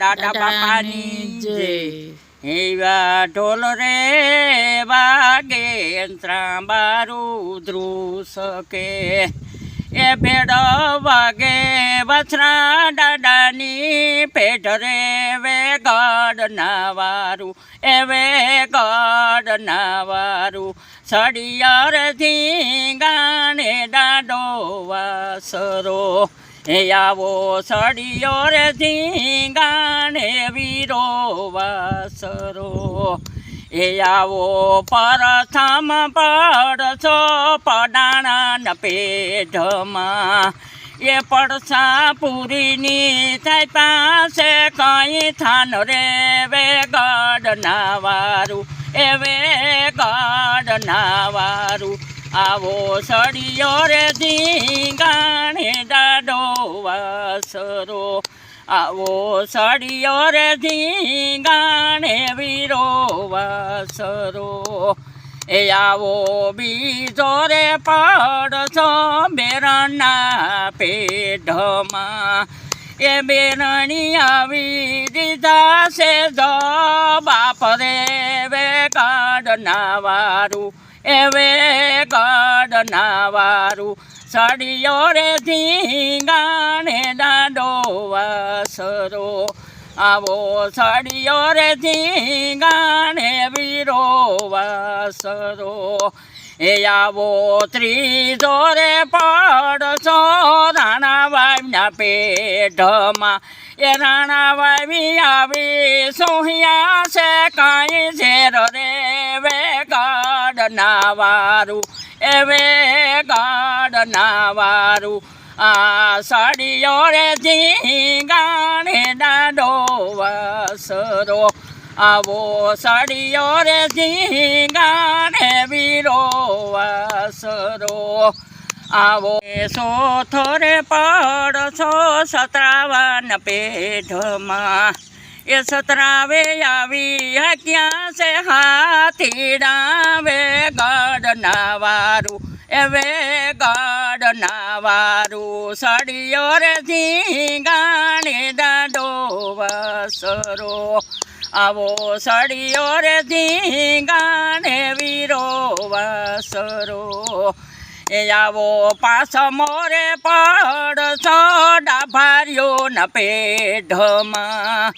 દાદા બાપાની જય. એવા ઢોલ રે વાગે ત્રાંબારું ધ્રુસ કે એ ભેડ વાગે વછરા દાદાની પેઢ રે વે ગડ નાવારું એ વે ગડ નાવારું. સડિયાર ગાણે દાડો વાસરો એ આવો સડિયો રે ધીંગાણે વીરો વાસરો. એ આવો પરથમ પડશો પડાણા પેઢમાં. એ પડસા પૂરીની થાય પાસે કઈ થાન રે વે ગડ વારું. એ વે ગડ વારું. આવો સડિયો રે ધીંગાણે વાસરો આવો સાડીઓ રે ધીંગાણે વીરો વાસરો. એ આવો બીજો રે પડશો બેરણના પેઢમાં. એ બેરણી આવી દીધા છે, જ બાપ રે વે કાઢના વારું. એ ગઢના વારું સડિયો રે ધીંગાણે દાડો વાસરો. આવો સડિયો રે ધીંગાણે વીરો વાસરો. એ આવો ત્રીજો રે પડશો રાણાબાઈના પેઢમાં. એ રાણાબાઈ આવી સોહિયા છે કાંઈ ઝેર રે વારું એ વે ગાડના વારું આ સાડીઓ રે ઝીંગાણે દાડો વસરો. આવો સાડીઓ રે ઝીંગાણે વીરો વસરો. આવો સોથો રે પડશો સત્રાવન પેઢમાં. એ સતરાવે આવી ક્યાં છે હાથી વે ગડના વારું એવે ગડના વારું સડિયો રે ધીંગાણે દાડો વસરો. આવો સડિયો રે ધીંગાણે વીરો વસરો. એ આવો પાસ મોરે પડ સોડા ભાર્યો ન પેઢમાં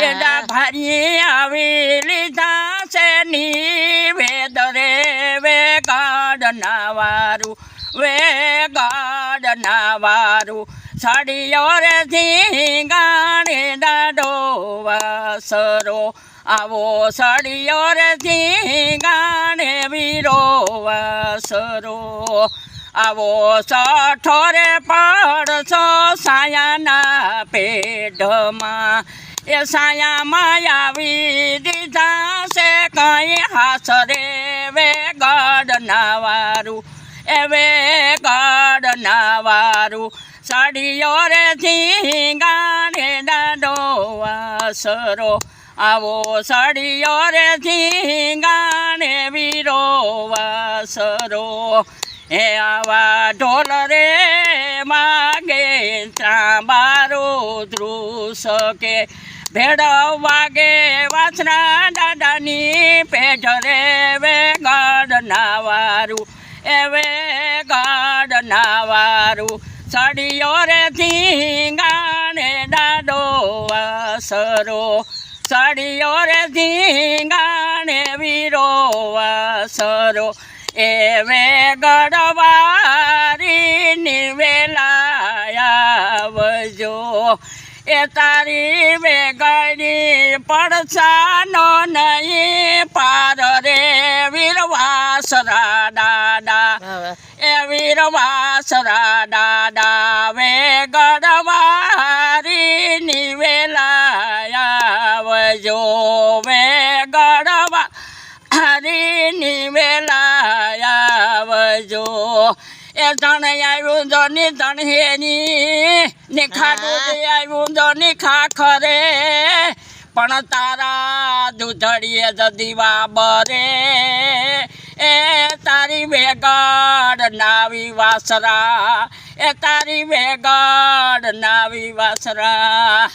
એડા ભારી આવી લીધા છે વે ગાડના વારું વે ગાડના વારું સાડીઓ રે ધીંગાણે દાડો વાસરો. આવો સડિયો રે ધીંગાણે વીરો વાસરો. આવો સઠો રે પડશો સાયાના પેઢમાં. એ સાયામાં આવી દીધા છે, કઈ હાસરે વે ગડના વારું ગાડ વે વારું. સાડીઓ રે ગાને દાડો વાસરો. આવો સાડીઓ રે ગાને વીરો વાસરો. હે આવા ઢોલ રે માગે ત્રાંબારો ધ્રુસકે. ભેડ વાગે વાસના દાદાની પેઢ રે વે ગડના વારું. એ વે ગડના વારું. સડિયો રે ધીંગાણે દાડો વાસરો. સડિયો રે ધીંગાણે વીરો વાસરો. એવે ગડવારી નિવેલાયાવજો એ તારી વેગડી પડસાનો નહીં પાર રે વીરવાસરા દાદા. એ વીરવાસરા દાદા વે ગડવારી નિવેલાયાવજો વે ગડવા હરી નિવેલાયાવજો એ ધણ આવ્યું જો ની ધણ હેની ને આવ્યું જો ની ખાખરે પણ તારા દૂધડીએ જ દીવા બરે તારી વેગડ નાવી વાસરા. એ તારી વેગડ નાવી વાસરા.